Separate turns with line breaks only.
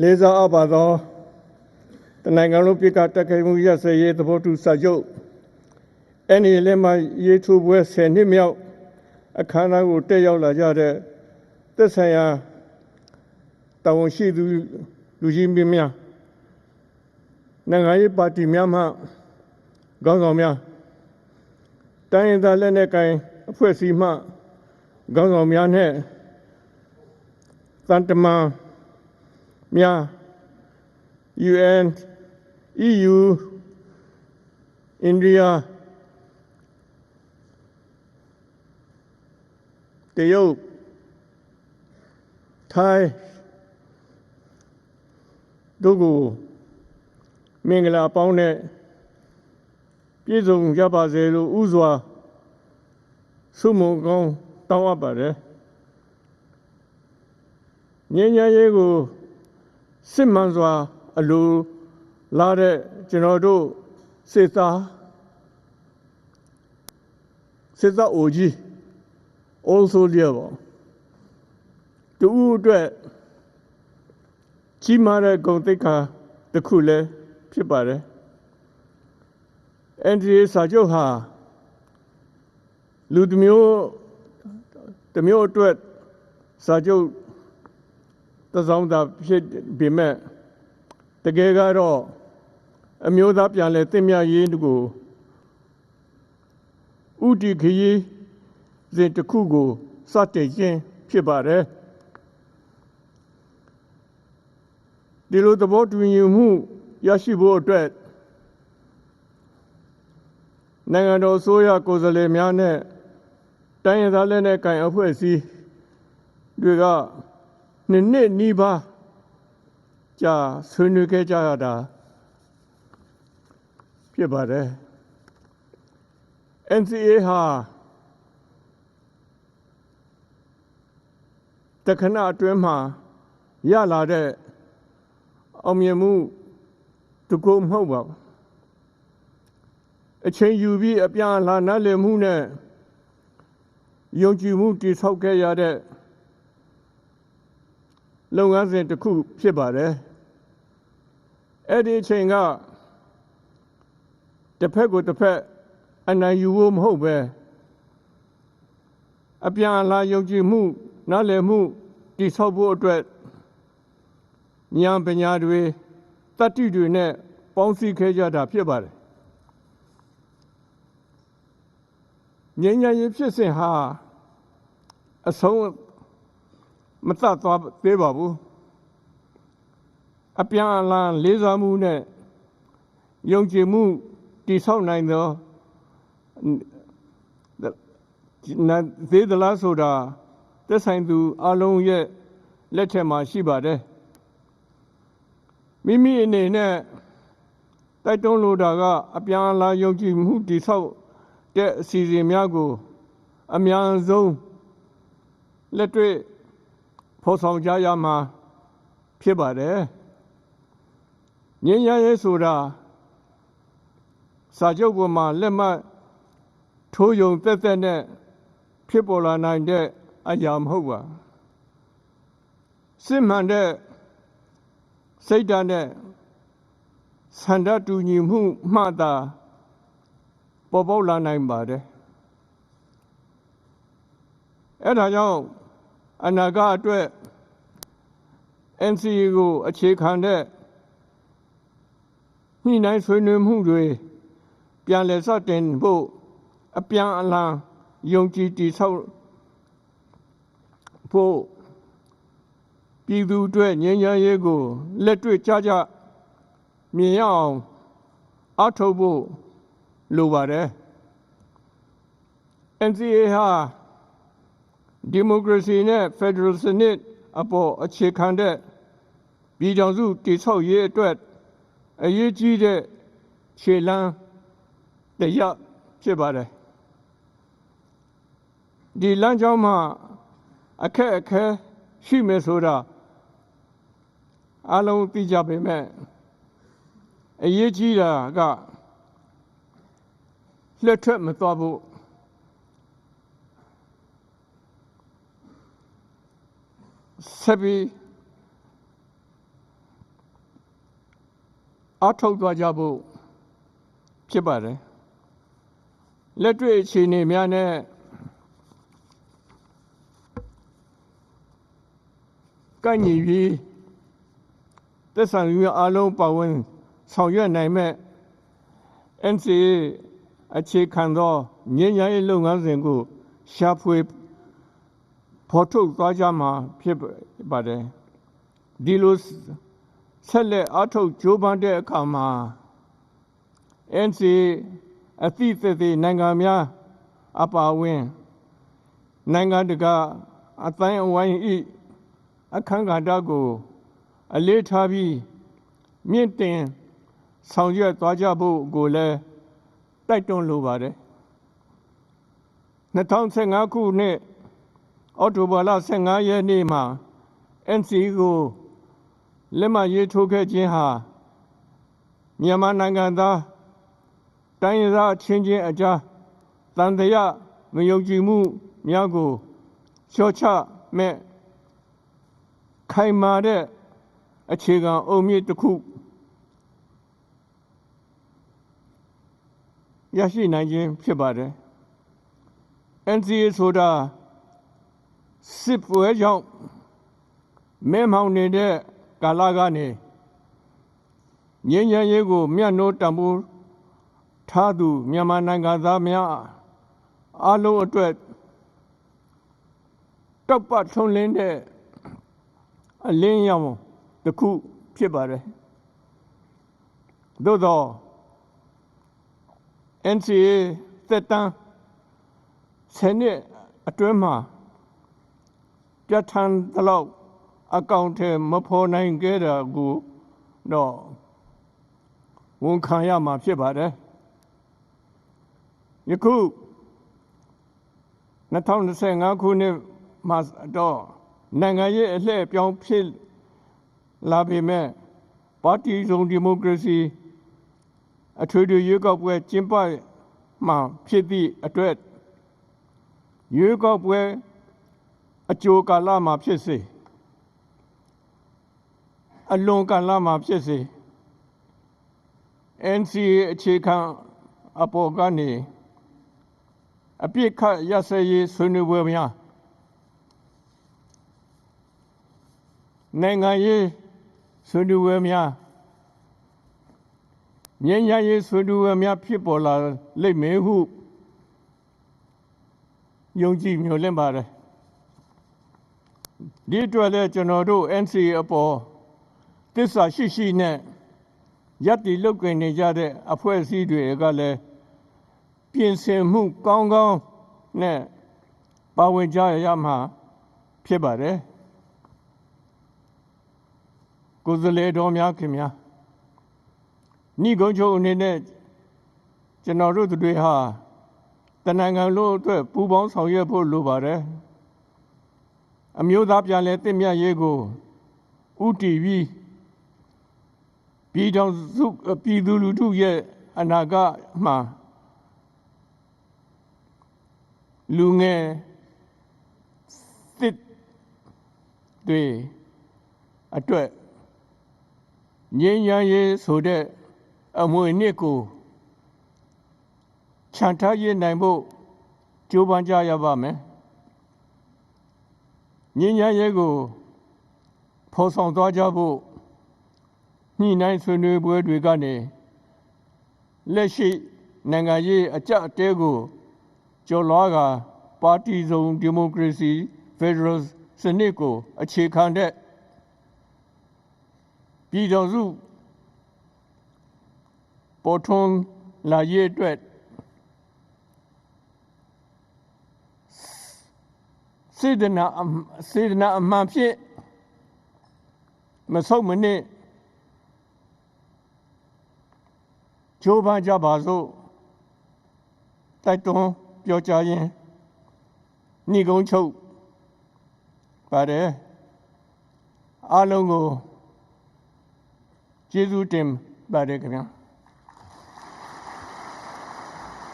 လေးစားအပ်ပါသောတနိုင်ငံလုံးပြည်ကတက်ခိုင်မှုရစရေးသဘောတူစာချုပ်အဲ့ဒီလည်းမှရေးထိုးပွဲ10နှစ်မြောက်အခမ်းအနားကိုတက်ရောက်လာကြတဲ့သက်ဆိုင်ရာတာဝန်ရှိသူလူကြီးမင်းများနိုင်ငံရေးပါတီများမှခေါင်းဆောင်များတိုင်းရင်းသားလက်နက်ကိုင်အဖွဲ့အစည်းမှခေါင်းဆောင်များနဲ့တန်တမန် များ UN EU India တရုတ်ထိုင်းတို့ကိုမင်္ဂလာပေါင်းနဲ့ပြည့်စုံကြပါစေလို့ဥစွာဆုမွန်ကောင်းတောင်းအပ်ပါတယ်ငြိမ်းချမ်းရေးကို စစ်မှန်စွာအလိုလာတဲ့ကျွန်တော်တို့စစ်သားစစ်သားအိုကြီး also လျက်ပေါ့တူဦးအတွက်ကြီးမားတဲ့ဂုဏ်သိက္ခာတစ်ခုလည်းဖြစ်ပါတယ် NDA စာချုပ်ဟာလူတစ်မျိုးတစ်မျိုးအတွက်စာချုပ် တစ်စောင်းသာဖြစ်ပေမဲ့တကယ်ကတော့အမျိုးသားပြန်လဲတင့်မြတ်ရေးကိုဥတီခရီးစဉ်တစ်ခုကိုစတင်ခြင်းဖြစ်ပါတယ်ဒီလိုသဘောတူညီမှုရရှိဖို့အတွက်နိုင်ငံတော်အစိုးရကိုယ်စားလှယ်များနဲ့တိုင်းရင်းသားလက်နက်ကိုင်အဖွဲ့အစည်းတွေက နှစ်နှစ်နီးပါးကြာဆွေးနွေးခဲ့ကြရတာဖြစ်ပါတယ် NCA ဟာတခဏအတွင်းမှာရလာတဲ့အောင်မြင်မှုတစ်ခုမဟုတ်ပါဘူးအချိန်ယူပြီးအပြန်အလှန်နားလည်မှုနဲ့ယုံကြည်မှုတည်ဆောက်ခဲ့ရတဲ့ လုပ်ငန်းစဉ်တစ်ခုဖြစ်ပါတယ်အဲ့ဒီအချိန်ကတစ်ဖက်ကိုတစ်ဖက်အနိုင်ယူဖို့မဟုတ်ပဲအပြန်အလှန်ယုံကြည်မှုနားလည်မှုတည်ဆောက်ဖို့အတွက်ဉာဏ်ပညာတွေတတ္တိတွေနဲ့ပေါင်းစည်းခဲ့ကြတာဖြစ်ပါတယ်ငြိမ်းချမ်းရေးဖြစ်စဉ်ဟာအဆုံး မတတ်သွားသေးပါဘူးအပြန်အလှန်လေးစားမှုနဲ့ယုံကြည်မှုတည်ဆောက်နိုင်သောနာသေးသလားဆိုတာသက်ဆိုင်သူအလုံးရဲ့လက်ထက်မှာရှိပါတယ်မိမိအနေနဲ့တိုက်တွန်းလိုတာကအပြန်အလှန်ယုံကြည်မှုတည်ဆောက်တဲ့အစီအစဉ်များကို အများဆုံးလက်တွေ့ ဖော်ဆောင်ကြရမှာဖြစ်ပါတယ်ငြင်းရရေးဆိုတာစာချုပ်ပေါ်မှာလက်မှတ်ထိုးယုံတက်တက်နဲ့ဖြစ်ပေါ်လာနိုင်တဲ့အရာမဟုတ်ပါစစ်မှန်တဲ့စိတ်ဓာတ်နဲ့ဆန္ဒတူညီမှုမှသာပေါ်ပေါက်လာနိုင်ပါတယ်အဲ့ဒါကြောင့် အနာဂတ်အတွက် NCA ကိုအခြေခံတဲ့ညှိနှိုင်းဆွေးနွေးမှုတွေပြန်လည်စတင်ဖို့အပြန်အလှန်ယုံကြည်တည်ဆောက်ဖို့ပြည်သူအတွက်ငြိမ်းချမ်းရေးကိုလက်တွေ့ကြကြမြင်ရအောင်အထောက်ဖို့လိုပါတယ် NCA ဟာ ဒီမိုကရေစီနဲ့ဖက်ဒရယ်စနစ်အပေါ်အခြေခံတဲ့ပြည်ထောင်စုတည်ဆောက်ရေးအတွက်အရေးကြီးတဲ့ခြေလှမ်းတရားဖြစ်ပါတယ်ဒီလမ်းကြောင်းမှာအခက်အခဲရှိမယ်ဆိုတာအလုံးသိကြပေမဲ့အရေးကြီးတာကလက်ထွက်မသွားဖို့ ဆက်ပြီးအားထုတ်သွားကြဖို့ဖြစ်ပါတယ်လက်တွေ့အခြေအနေများနဲ့ကန့်ညီပြီးသက်ဆိုင်ရာအားလုံးပါဝင်ဆောင်ရွက်နိုင်မဲ့ NCA အခြေခံသောငြိမ်းချမ်းရေးလုပ်ငန်းစဉ်ကိုရှာဖွေ ဖော်ထုတ်သွားကြမှာဖြစ်ပါတယ်ဒီလိုဆက်လက်အားထုတ်ကြိုးပမ်းတဲ့အခါမှာ NCA အသည့်သက်သက်နိုင်ငံများအပါအဝင်နိုင်ငံတကာအတိုင်းအဝိုင်းဤအခမ်းကဏ္ဍကို အလေးထားပြီးမြင့်တင်ဆောင်ရွက်သွားကြဖို့ကိုလည်းတိုက်တွန်းလိုပါတယ်2015ခုနှစ် အောက်တိုဘာလ15ရက်နေ့မှာ NCA ကိုလက်မှတ်ရေးထိုးခဲ့ခြင်းဟာမြန်မာနိုင်ငံသားတိုင်းရင်းသားချင်းချင်းအကြားတန်တရားမယုံကြည်မှုများကိုလျှော့ချမဲ့ခိုင်မာတဲ့အခြေခံအုံမြင့်တစ်ခုရရှိနိုင်ခြင်းဖြစ်ပါတယ် NCA ဆိုတာ စစ်ပွဲကြောင့်မဲမောင်နေတဲ့ကာလကနေငြိမ်းချမ်းရေးကိုမျက်နှိုးတံပိုးထားသူမြန်မာနိုင်ငံသားများအားလုံးအတွက်တောက်ပတ်ထုံးလင်းတဲ့အလင်းရောင်တစ်ခုဖြစ်ပါတယ်သို့တော့ NCA သက်တမ်းဆယ်နှစ်အတွင်းမှာ ပြဋ္ဌာန်းသလောက်အကောင့်ထဲမဖော်နိုင်ခဲ့တာကိုတော့ဝန်ခံရမှာဖြစ်ပါတယ်ယခု2025ခုနှစ်မှာတော့နိုင်ငံရေးအလှည့်အပြောင်းဖြစ်လာပေမဲ့ပါတီစုံဒီမိုကရေစီအထွေထွေရွေးကောက်ပွဲကျင်းပမှာဖြစ်သည့်အတွက်ရွေးကောက်ပွဲ အကျိုးကာလမှာဖြစ်စေအလွန်ကာလမှာဖြစ်စေ NCA အခြေခံအပေါ်ကနေအပြစ်ခတ်ရစရေးဆွေးနွေးပွဲများနိုင်ငံရေးဆွေးနွေးပွဲများငြိမ်းချမ်းရေးဆွေးနွေးပွဲများဖြစ်ပေါ်လာလိမ့်မယ်ဟုယုံကြည်မျှော်လင့်ပါတယ် ဒီအတွက်လည်းကျွန်တော်တို့ NCA အပေါ်တစ္ဆာရှိရှိနဲ့ရပ်တည်လုပ်ကိုင်နေကြတဲ့အဖွဲ့အစည်းတွေကလည်းပြင်ဆင်မှုကောင်းကောင်းနဲ့ပါဝင်ကြရမှာဖြစ်ပါတယ်ကိုယ်စားလှယ်တော်များခင်များဏိကုံးချုပ်အနေနဲ့ကျွန်တော်တို့တွေဟာတနင်္ဂနွေလို့အတွက်ပူးပေါင်းဆောင်ရွက်ဖို့လိုပါတယ် အမျိုးသားပြန်လည်တည်မြတ်ရေးကိုဥတီပြီးပြည်တော်စုပြည်သူလူထုရဲ့အနာဂတ်မှာလူငယ်စစ်တွေအတွက်ငြိမ်းချမ်းရေးဆိုတဲ့အမွေအနှစ်ကိုခြံထားရနိုင်ဖို့ကြိုးပမ်းကြရပါမယ် ငြိမ်းချမ်းရေးကိုဖော်ဆောင်သွားကြဖို့ညှိနှိုင်းဆွေးနွေးပွဲတွေကနေလက်ရှိနိုင်ငံရေးအကြအတဲကိုကျော်လွှားကပါတီစုံဒီမိုကရေစီဖက်ဒရယ်စနစ်ကိုအခြေခံတဲ့ပြည်တော်စုပေါ်ထွန်းလာရေးအတွက် စေတနာစေတနာအမှန်ဖြင့်မဆုံးမနစ်ကြိုးပမ်းကြပါစို့တိုက်တွန်းပြောကြားရင်းဏိကုံးချုပ်ပါတယ်အားလုံးကိုကျေးဇူးတင်ပါတယ်ခင်ဗျာ